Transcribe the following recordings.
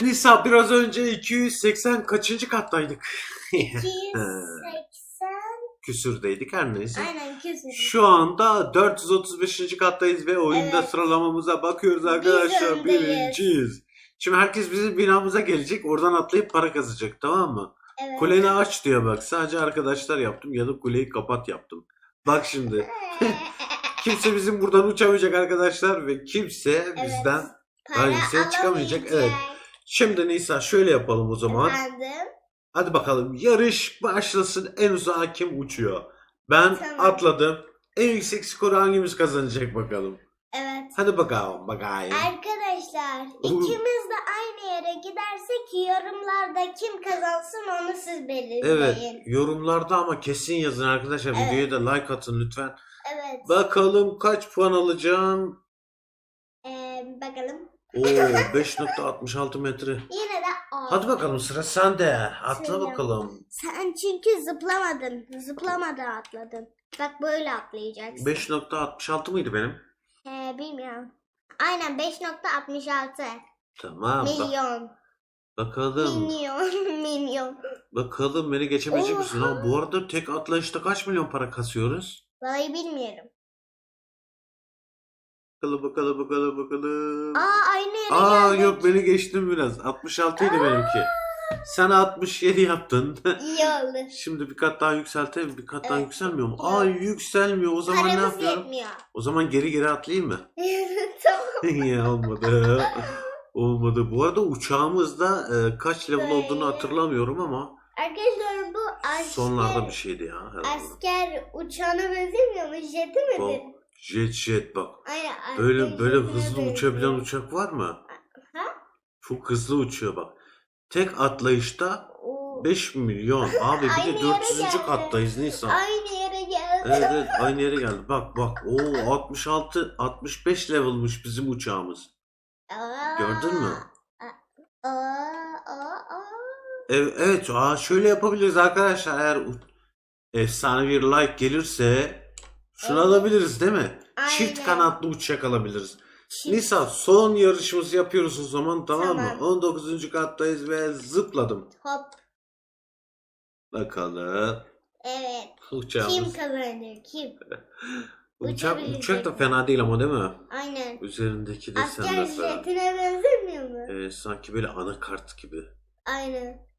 Evet Nisa biraz önce 280 kaçıncı kattaydık? 280. Küsürdeydik her neyse. Aynen küsür. Şu anda 435. kattayız ve oyunda Evet. sıralamamıza bakıyoruz arkadaşlar. öndeyiz. Birinciyiz. Şimdi herkes bizim binamıza gelecek. Oradan atlayıp para kazacak tamam mı? Evet. Kuleni aç diyor bak. Sadece arkadaşlar yaptım ya da kuleyi kapat yaptım. Bak şimdi. Kimse bizim buradan uçamayacak arkadaşlar ve kimse Evet. bizden Para Hangisi çıkamayacak? alamayacak. Evet. Şimdi Nisa şöyle yapalım o zaman. Efendim? Hadi bakalım yarış başlasın. En uzağa kim uçuyor? Ben Tamam. atladım. En yüksek skoru hangimiz kazanacak bakalım. Evet. Hadi bakalım bakayım. Arkadaşlar Uhu. ikimiz de aynı yere gidersek yorumlarda kim kazansın onu siz belirleyin. Evet yorumlarda ama kesin yazın arkadaşlar. Evet. Videoya da like atın lütfen. Evet. Bakalım kaç puan alacağım. Ee, bakalım. Oo 5.66 metre. Yine de o. Hadi bakalım sıra sende. Atla Söyle. bakalım. Sen çünkü zıplamadın. Zıplamadan atladın. Bak böyle atlayacaksın. 5.66 mıydı benim? Ee, bilmiyorum. Aynen 5.66 Tamam. bak- milyon. bakalım. Milyon. milyon. Bakalım beni geçebilecek misin? Ha, bu arada tek atlayışta kaç milyon para kasıyoruz? Vallahi bilmiyorum. Bakalım bakalım bakalım bakalım. Aa aynı yere Aa geldik. yok beni geçtin biraz. 66 idi benimki. Sen 67 yaptın. İyi oldu. Şimdi bir kat daha yükseltelim. Bir kat daha Evet. yükselmiyor mu? Aa yükselmiyor. O zaman ne Paramız yapıyorum? yetmiyor. O zaman geri geri atlayayım mı? tamam. ya olmadı. Olmadı. Bu arada uçağımızda e, kaç level olduğunu hatırlamıyorum ama Arkadaşlar bu asker, sonlarda bir şeydi ya. herhalde. asker uçağına benzemiyor mu? Jeti midir? Bak, jet jet bak. Aynen. asker Böyle böyle hızlı uçabilen uçak var mı? Ha? Çok hızlı uçuyor bak. Tek atlayışta Oo. 5 milyon. Abi bir de yere 400. geldi. kattayız Nisan. Aynı yere geldi. Evet evet aynı yere geldi. Bak bak. Oo 66 65 level'mış bizim uçağımız. Aa. Gördün mü? Aa, aa, aa. Evet, evet aa, şöyle yapabiliriz arkadaşlar. Eğer efsane bir like gelirse şunu Evet. alabiliriz değil mi? Çift Aynen. kanatlı uçak alabiliriz. Çift- Nisa son yarışımızı yapıyoruz o zaman tamam, mı? Tamam. 19. kattayız ve zıpladım. Hop. Bakalım. Evet. Uçağımız. Kim kazanır? Kim? Uçak, uçak da fena değil ama değil mi? Aynen. Üzerindeki desen Asker mesela. jetine benzemiyor mu? Ee, sanki böyle anakart gibi. Aynen.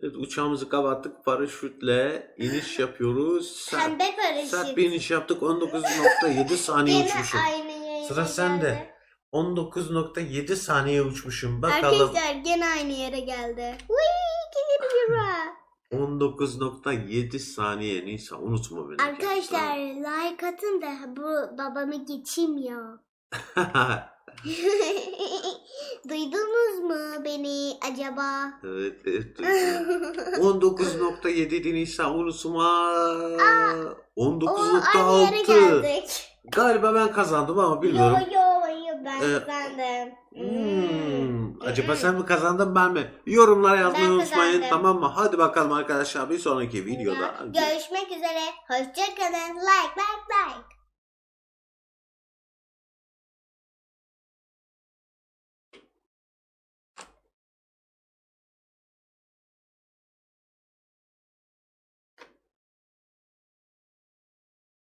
Evet, uçağımızı kapattık. Paraşütle iniş yapıyoruz. Sert, Pembe paraşüt. sert bir iniş yaptık. 19.7 saniye Gene uçmuşum. aynı yere Sıra geldi. sende. 19.7 saniye uçmuşum. Bakalım. Arkadaşlar gene aynı yere geldi. 2 lira. 19.7 saniye Nisa unutma beni. Arkadaşlar like atın da bu babamı geçeyim ya. Duydunuz mu beni acaba? evet, evet. duydum. 19.7 Nisa unutma. O aynı yere 19.6. geldik. Galiba ben kazandım ama bilmiyorum. Yo yo yo ben Ee, kazandım. Hmm. Acaba sen mi kazandın ben mi? Yorumlara yazmayı Ben unutmayın kazandım. tamam mı? Hadi bakalım arkadaşlar bir sonraki videoda. Görüşmek üzere. Hoşçakalın. Like like like.